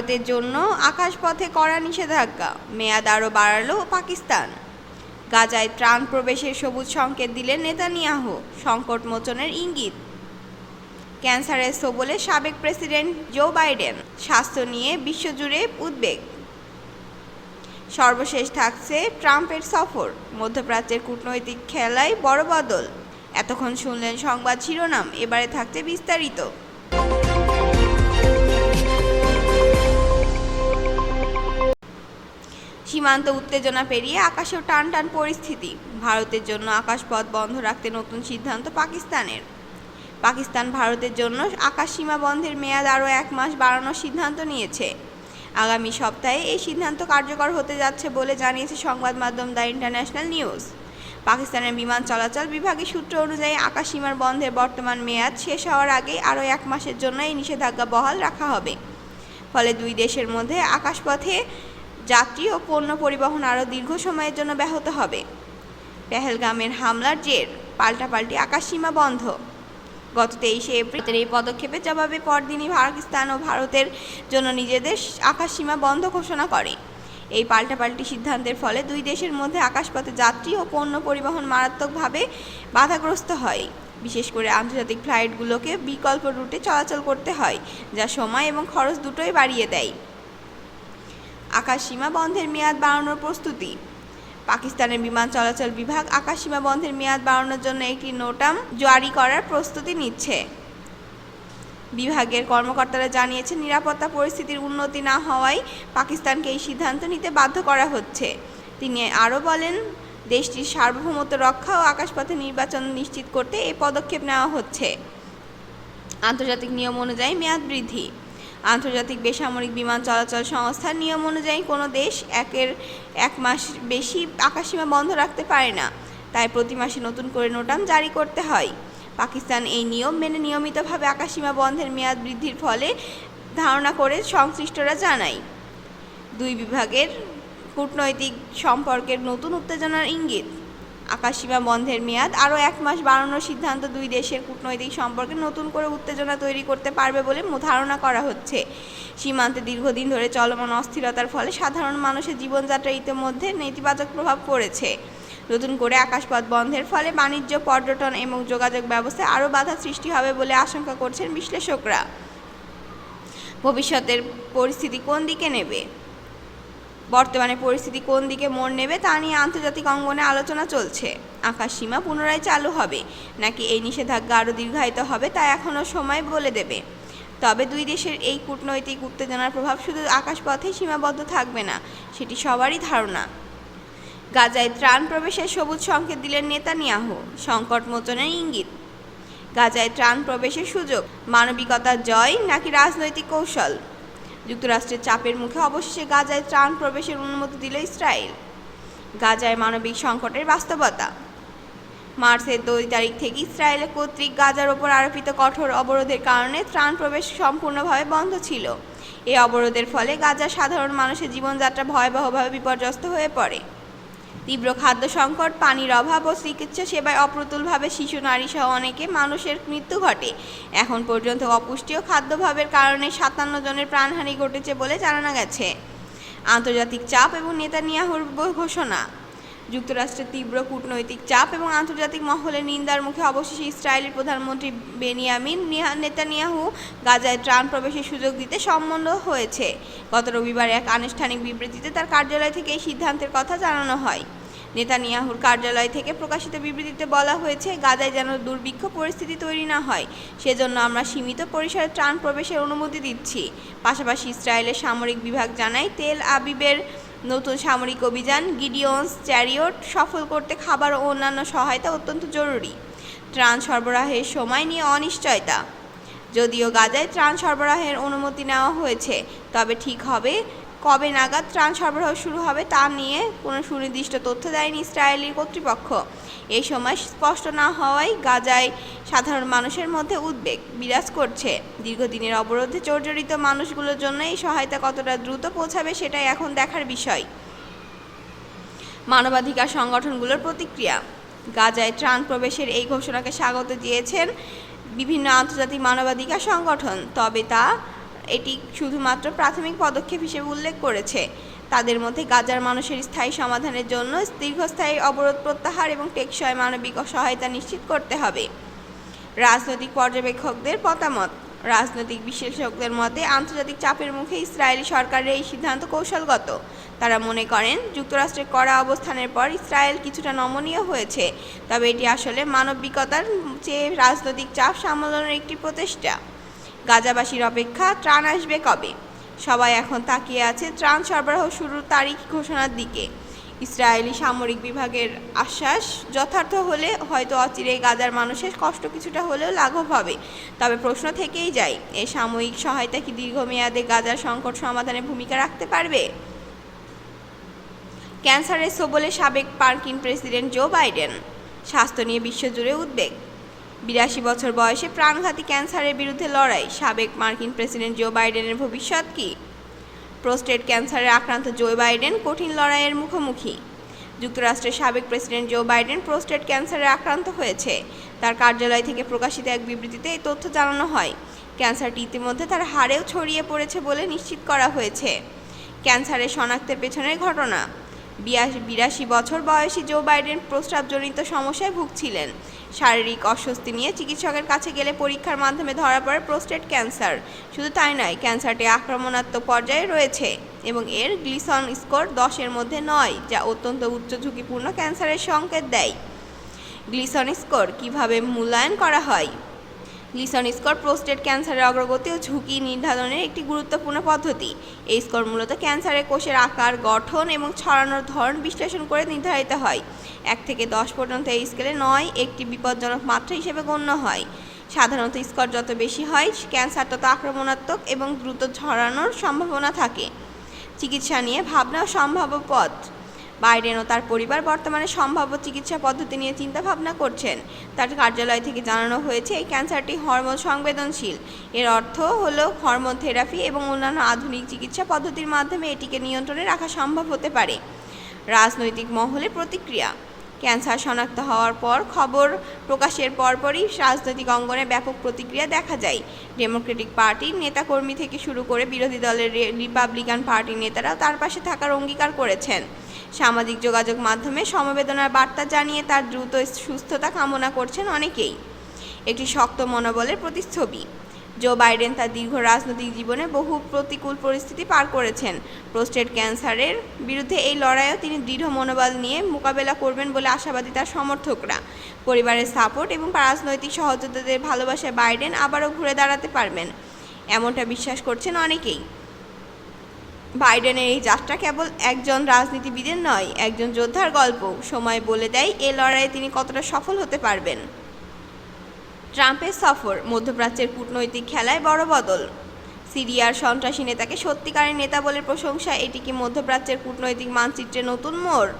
ভারতের জন্য আকাশপথে কড়া নিষেধাজ্ঞা। মেয়াদ আরও বাড়ালো পাকিস্তান। গাজায় ত্রাণ প্রবেশের সবুজ সংকেত দিলেন নেতানিয়াহু। সংকট মোচনের ইঙ্গিত। ক্যান্সারের সবলে সাবেক প্রেসিডেন্ট জো বাইডেন। স্বাস্থ্য নিয়ে বিশ্বজুড়ে উদ্বেগ। সর্বশেষ থাকছে ট্রাম্পের সফর। মধ্যপ্রাচ্যের কূটনৈতিক খেলায় বড় বদল। এতক্ষণ শুনলেন সংবাদ শিরোনাম। এবারে থাকছে বিস্তারিত। সীমান্ত উত্তেজনা পেরিয়ে আকাশেও টান টান পরিস্থিতি। ভারতের জন্য আকাশপথ বন্ধ রাখতে নতুন সিদ্ধান্ত পাকিস্তানের। পাকিস্তান ভারতের জন্য আকাশ সীমা বন্ধের মেয়াদ আরও এক মাস বাড়ানোর সিদ্ধান্ত নিয়েছে। আগামী সপ্তাহে এই সিদ্ধান্ত কার্যকর হতে যাচ্ছে বলে জানিয়েছে সংবাদ মাধ্যম দ্য ইন্টারন্যাশনাল নিউজ। পাকিস্তানের বিমান চলাচল বিভাগের সূত্র অনুযায়ী আকাশ সীমার বন্ধের বর্তমান মেয়াদ শেষ হওয়ার আগে আরও এক মাসের জন্য এই নিষেধাজ্ঞা বহাল রাখা হবে। ফলে দুই দেশের মধ্যে আকাশপথে যাত্রী ও পণ্য পরিবহন আরও দীর্ঘ সময়ের জন্য ব্যাহত হবে। পেহেলগামের হামলার জের পাল্টাপাল্টি আকাশসীমা বন্ধ। গত তেইশে এপ্রিলের এই পদক্ষেপের জবাবে পরদিনই পাকিস্তান ও ভারতের জন্য নিজেদের আকাশসীমা বন্ধ ঘোষণা করে। এই পাল্টাপাল্টি সিদ্ধান্তের ফলে দুই দেশের মধ্যে আকাশপথে যাত্রী ও পণ্য পরিবহন মারাত্মকভাবে বাধাগ্রস্ত হয়। বিশেষ করে আন্তর্জাতিক ফ্লাইটগুলোকে বিকল্প রুটে চলাচল করতে হয়, যা সময় এবং খরচ দুটোই বাড়িয়ে দেয়। আকাশ সীমা বন্ধের মেয়াদ বাড়ানোর প্রস্তুতি। পাকিস্তানের বিমান চলাচল বিভাগ আকাশ সীমা বন্ধের মেয়াদ বাড়ানোর জন্য একটি নোটাম জারি করার প্রস্তুতি নিচ্ছে। বিভাগের কর্মকর্তারা জানিয়েছেন, নিরাপত্তা পরিস্থিতির উন্নতি না হওয়ায় পাকিস্তানকে এই সিদ্ধান্ত নিতে বাধ্য করা হচ্ছে। তিনি আরও বলেন, দেশটির সার্বভৌমত্ব রক্ষা ও আকাশপথে নির্বাচন নিশ্চিত করতে এই পদক্ষেপ নেওয়া হচ্ছে। আন্তর্জাতিক নিয়ম অনুযায়ী মেয়াদ বৃদ্ধি। আন্তর্জাতিক বেসামরিক বিমান চলাচল সংস্থার নিয়ম অনুযায়ী কোনো দেশ একের এক মাস বেশি আকাশসীমা বন্ধ রাখতে পারে না। তাই প্রতি মাসে নতুন করে নোটাম জারি করতে হয়। পাকিস্তান এই নিয়ম মেনে নিয়মিতভাবে আকাশসীমা বন্ধের মেয়াদ বৃদ্ধির ফলে ধারণা করে সংশ্লিষ্টরা জানায়। দুই বিভাগের কূটনৈতিক সম্পর্কের নতুন উত্তেজনার ইঙ্গিত। আকাশসীমা বন্ধের মেয়াদ। আরও এক মাস বাড়ানোর সিদ্ধান্ত দুই দেশের কূটনৈতিক সম্পর্কে নতুন করে উত্তেজনা তৈরি করতে পারবে বলে ধারণা করা হচ্ছে। সীমান্তে দীর্ঘদিন ধরে চলমান অস্থিরতার ফলে সাধারণ মানুষের জীবনযাত্রা ইতিমধ্যে নেতিবাচক প্রভাব পড়েছে। নতুন করে আকাশপথ বন্ধের ফলে বাণিজ্য, পর্যটন এবং যোগাযোগ ব্যবস্থায় আরও বাধা সৃষ্টি হবে বলে আশঙ্কা করছেন বিশ্লেষকরা। ভবিষ্যতের পরিস্থিতি কোন দিকে নেবে? বর্তমানে পরিস্থিতি কোন দিকে মোড় নেবে তা নিয়ে আন্তর্জাতিক অঙ্গনে আলোচনা চলছে। আকাশ সীমা পুনরায় চালু হবে। নাকি এই নিষেধাজ্ঞা আরও দীর্ঘায়িত হবে তা এখনও সময় বলে দেবে। তবে দুই দেশের এই কূটনৈতিক উত্তেজনার প্রভাব শুধু আকাশপথেই সীমাবদ্ধ থাকবে না, সেটি সবারই ধারণা। গাজায় ত্রাণ প্রবেশের সবুজ সংকেত দিলেন নেতানিয়াহু। সংকট মোচনের ইঙ্গিত। গাজায় ত্রাণ প্রবেশের সুযোগ। মানবিকতার জয় নাকি রাজনৈতিক কৌশল? যুক্তরাষ্ট্রের চাপের মুখে অবশেষে গাজায় ত্রাণ প্রবেশের অনুমতি দিল ইসরায়েল। গাজায় মানবিক সংকটের বাস্তবতা। মার্চের দুই তারিখ থেকে ইসরায়েল কর্তৃক গাজার ওপর আরোপিত কঠোর অবরোধের কারণে ত্রাণ প্রবেশ সম্পূর্ণভাবে বন্ধ ছিল। এই অবরোধের ফলে গাজার সাধারণ মানুষের জীবনযাত্রা ভয়াবহভাবে বিপর্যস্ত হয়ে পড়ে। তীব্র খাদ্য সংকট, পানির অভাব ও চিকিৎসা সেবায় অপ্রতুলভাবে শিশু, নারী সহ অনেকে মানুষের মৃত্যু ঘটে। এখন পর্যন্ত অপুষ্টি ও খাদ্যভাবের কারণে সাতান্ন জনের প্রাণহানি ঘটেছে বলে জানানো গেছে। আন্তর্জাতিক চাপ এবং নেতানিয়াহুর ঘোষণা। যুক্তরাষ্ট্রের তীব্র কূটনৈতিক চাপ এবং আন্তর্জাতিক মহলের নিন্দার মুখে অবশেষে ইসরায়েলের প্রধানমন্ত্রী বেনিয়ামিন নেতানিয়াহু গাজায় ত্রাণ প্রবেশের সুযোগ দিতে সম্মত হয়েছে। গত রবিবার এক আনুষ্ঠানিক বিবৃতিতে তার কার্যালয় থেকে এই সিদ্ধান্তের কথা জানানো হয়। নেতানিয়াহুর কার্যালয় থেকে প্রকাশিত বিবৃতিতে বলা হয়েছে, গাজায় যেন দুর্ভিক্ষ পরিস্থিতি তৈরি না হয়, সেজন্য আমরা সীমিত পরিসরে ত্রাণ প্রবেশের অনুমতি দিচ্ছি। পাশাপাশি ইসরায়েলের সামরিক বিভাগ জানায়, তেল আবিবের নতুন সামরিক অভিযান গিডিয়ন্স চ্যারিয়ট সফল করতে খাবার ও অন্যান্য সহায়তা অত্যন্ত জরুরি। ত্রাণ সরবরাহের সময় নিয়ে অনিশ্চয়তা। যদিও গাজায় ত্রাণ সরবরাহের অনুমতি নেওয়া হয়েছে, তবে ঠিক হবে কবে নাগাদ ত্রাণ সরবরাহ শুরু হবে তা নিয়ে কোনো সুনির্দিষ্ট তথ্য দেয়নি ইসরায়েলি কর্তৃপক্ষ। এই সময় স্পষ্ট না হওয়ায় গাজায় সাধারণ মানুষের মধ্যে উদ্বেগ বিরাজ করছে। দীর্ঘদিনের অবরোধে জর্জরিত মানুষগুলোর জন্য এই সহায়তা কতটা দ্রুত পৌঁছাবে সেটাই এখন দেখার বিষয়। মানবাধিকার সংগঠনগুলোর প্রতিক্রিয়া। গাজায় ত্রাণ প্রবেশের এই ঘোষণাকে স্বাগত দিয়েছেন বিভিন্ন আন্তর্জাতিক মানবাধিকার সংগঠন। তবে তা এটি শুধুমাত্র প্রাথমিক পদক্ষেপ হিসেবে উল্লেখ করেছে। তাদের মধ্যে গাজার মানুষের স্থায়ী সমাধানের জন্য দীর্ঘস্থায়ী অবরোধ প্রত্যাহার এবং টেকসই মানবিক সহায়তা নিশ্চিত করতে হবে। রাজনৈতিক পর্যবেক্ষকদের মতামত, রাজনৈতিক বিশেষজ্ঞদের মতে আন্তর্জাতিক চাপের মুখে ইসরায়েলি সরকারের এই সিদ্ধান্ত কৌশলগত। তারা মনে করেন, যুক্তরাষ্ট্রের কড়া অবস্থানের পর ইসরায়েল কিছুটা নমনীয় হয়েছে, তবে এটি আসলে মানবিকতার চেয়ে রাজনৈতিক চাপ সামলানোর একটি প্রচেষ্টা। গাজাবাসীর অপেক্ষা ত্রাণ আসবে কবে? সবাই এখন তাকিয়ে আছে ত্রাণ সরবরাহ শুরুর তারিখ ঘোষণার দিকে। ইসরায়েলি সামরিক বিভাগের আশ্বাস, যথার্থ হলে হয়তো অচিরেই গাজার মানুষের কষ্ট কিছুটা হলেও লাঘব হবে। তবে প্রশ্ন থেকেই যায় এই সাময়িক সহায়তা কি দীর্ঘমেয়াদে গাজার সংকট সমাধানে ভূমিকা রাখতে পারবে? ক্যান্সারের সবলে সাবেক পার্কিন প্রেসিডেন্ট জো বাইডেন, স্বাস্থ্য নিয়ে বিশ্বজুড়ে উদ্বেগ। বিরাশি বছর বয়সে প্রাণঘাতী ক্যান্সারের বিরুদ্ধে লড়াই সাবেক মার্কিন প্রেসিডেন্ট জো বাইডেনের ভবিষ্যৎ কী? প্রোস্টেট ক্যান্সারে আক্রান্ত জো বাইডেন কঠিন লড়াইয়ের মুখোমুখি। যুক্তরাষ্ট্রের সাবেক প্রেসিডেন্ট জো বাইডেন প্রোস্টেট ক্যান্সারে আক্রান্ত হয়েছে। তার কার্যালয় থেকে প্রকাশিত এক বিবৃতিতে এই তথ্য জানানো হয়। ক্যান্সারটি ইতিমধ্যে তার হাড়েও ছড়িয়ে পড়েছে বলে নিশ্চিত করা হয়েছে। ক্যান্সারের শনাক্তের পেছনের ঘটনা। বিরাশি বছর বয়সী জো বাইডেন প্রস্রাবজনিত সমস্যায় ভুগছিলেন। শারীরিক অস্বস্তি নিয়ে চিকিৎসকের কাছে গেলে পরীক্ষার মাধ্যমে ধরা পড়ে প্রোস্টেট ক্যান্সার। শুধু তাই নয়, ক্যান্সারটি আক্রমণাত্মক পর্যায়ে রয়েছে এবং এর গ্লিসন স্কোর দশের মধ্যে নয়, যা অত্যন্ত উচ্চ ঝুঁকিপূর্ণ ক্যান্সারের সংকেত দেয়। গ্লিসন স্কোর কীভাবে মূল্যায়ন করা হয়? গ্লিসন স্কোর প্রোস্টেট ক্যান্সারের অগ্রগতি ও ঝুঁকি নির্ধারণের একটি গুরুত্বপূর্ণ পদ্ধতি। এই স্কোর মূলত ক্যান্সারের কোষের আকার, গঠন এবং ছড়ানোর ধরন বিশ্লেষণ করে নির্ধারিত হয়। এক থেকে দশ পর্যন্ত এই স্কেলে নয় একটি বিপজ্জনক মাত্রা হিসেবে গণ্য হয়। সাধারণত স্কোর যত বেশি হয়, ক্যান্সার তত আক্রমণাত্মক এবং দ্রুত ছড়ানোর সম্ভাবনা থাকে। চিকিৎসা নিয়ে ভাবনা সম্ভাব্য পথ। বাইডেন ও তার পরিবার বর্তমানে সম্ভাব্য চিকিৎসা পদ্ধতি নিয়ে চিন্তাভাবনা করছেন। তার কার্যালয় থেকে জানানো হয়েছে, এই ক্যান্সারটি হরমোন সংবেদনশীল। এর অর্থ হলো হরমোন থেরাপি এবং অন্যান্য আধুনিক চিকিৎসা পদ্ধতির মাধ্যমে এটিকে নিয়ন্ত্রণে রাখা সম্ভব হতে পারে। রাজনৈতিক মহলে প্রতিক্রিয়া ক্যান্সার শনাক্ত হওয়ার পর খবর প্রকাশের পরপরই রাজনৈতিক অঙ্গনে ব্যাপক প্রতিক্রিয়া দেখা যায়। ডেমোক্রেটিক পার্টির নেতাকর্মী থেকে শুরু করে বিরোধী দলের রিপাবলিকান পার্টির নেতারাও তার পাশে থাকার অঙ্গীকার করেছেন। সামাজিক যোগাযোগ মাধ্যমে সমবেদনার বার্তা জানিয়ে তার দ্রুত সুস্থতা কামনা করছেন অনেকেই। একটি শক্ত মনোবলের প্রতিচ্ছবি। জো বাইডেন তার দীর্ঘ রাজনৈতিক জীবনে বহু প্রতিকূল পরিস্থিতি পার করেছেন। প্রোস্টেট ক্যান্সারের বিরুদ্ধে এই লড়াইও তিনি দৃঢ় মনোবল নিয়ে মোকাবেলা করবেন বলে আশাবাদী তার সমর্থকরা। পরিবারের সাপোর্ট এবং রাজনৈতিক সহযোদ্ধাদের ভালোবাসায় বাইডেন আবারও ঘুরে দাঁড়াতে পারবেন। এমনটা বিশ্বাস করছেন অনেকেই। বাইডেনের এই যাত্রা কেবল একজন রাজনীতিবিদের নয়, একজন যোদ্ধার গল্প। সময় বলে দেয়, এ লড়াইয়ে তিনি কতটা সফল হতে পারবেন। ট্রাম্পের সফর, মধ্যপ্রাচ্যের কূটনৈতিক খেলায় বড় বদল। সিরিয়ার সন্ত্রাসী নেতাকে সত্যিকারের নেতা বলে প্রশংসা, এটি কি মধ্যপ্রাচ্যের কূটনৈতিক মানচিত্রে নতুন মোড়?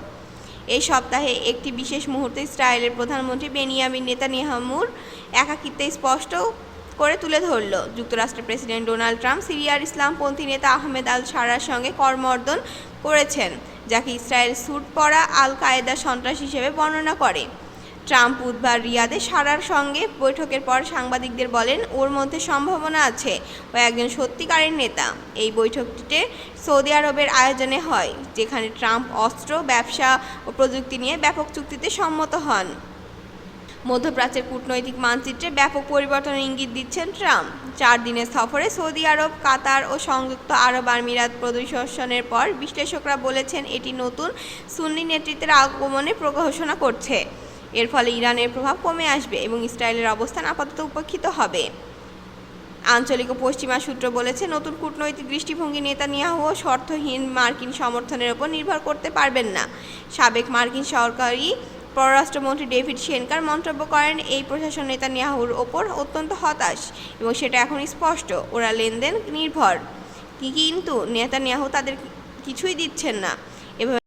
এই সপ্তাহে একটি বিশেষ মুহূর্তে ইসরায়েলের প্রধানমন্ত্রী বেনিয়ামিন নেতানিয়াহুর একাকিত্বে স্পষ্ট করে তুলে ধরল। যুক্তরাষ্ট্রের প্রেসিডেন্ট ডোনাল্ড ট্রাম্প সিরিয়ার ইসলামপন্থী নেতা আহমেদ আল সারার সঙ্গে কর্মর্দন করেছেন, যাকে ইসরায়েল স্যুট পরা আল কায়েদা সন্ত্রাস হিসেবে বর্ণনা করে। ট্রাম্প বুধবার রিয়াদে সারার সঙ্গে বৈঠকের পর সাংবাদিকদের বলেন, ওর মধ্যে সম্ভাবনা আছে ও একজন সত্যিকারের নেতা। এই বৈঠকটিতে সৌদি আরবের আয়োজনে হয়, যেখানে ট্রাম্প অস্ত্র, ব্যবসা ও প্রযুক্তি নিয়ে ব্যাপক চুক্তিতে সম্মত হন। মধ্যপ্রাচ্যের কূটনৈতিক মানচিত্রে ব্যাপক পরিবর্তনের ইঙ্গিত দিচ্ছেন ট্রাম্প। চার দিনের সফরে সৌদি আরব, কাতার ও সংযুক্ত আরব আমিরাত প্রদর্শনের পর বিশ্লেষকরা বলেছেন, এটি নতুন সুন্নি নেতৃত্বের আগমনে প্রঘোষণা করছে। এর ফলে ইরানের প্রভাব কমে আসবে এবং ইসরায়েলের অবস্থান আপাতত উপেক্ষিত হবে। আঞ্চলিক ও পশ্চিমা সূত্র বলেছে, নতুন কূটনৈতিক দৃষ্টিভঙ্গি নেতানিয়াহু শর্তহীন মার্কিন সমর্থনের ওপর নির্ভর করতে পারবেন না। সাবেক মার্কিন সরকারি পররাষ্ট্রমন্ত্রী ডেভিড সেনকার মন্তব্য করেন, এই প্রশাসন নেতানিয়াহুর ওপর অত্যন্ত হতাশ এবং সেটা এখন স্পষ্ট, ওরা লেনদেন নির্ভর। কিন্তু নেতানিয়াহু তাদের কিছুই দিচ্ছেন না। এভাবে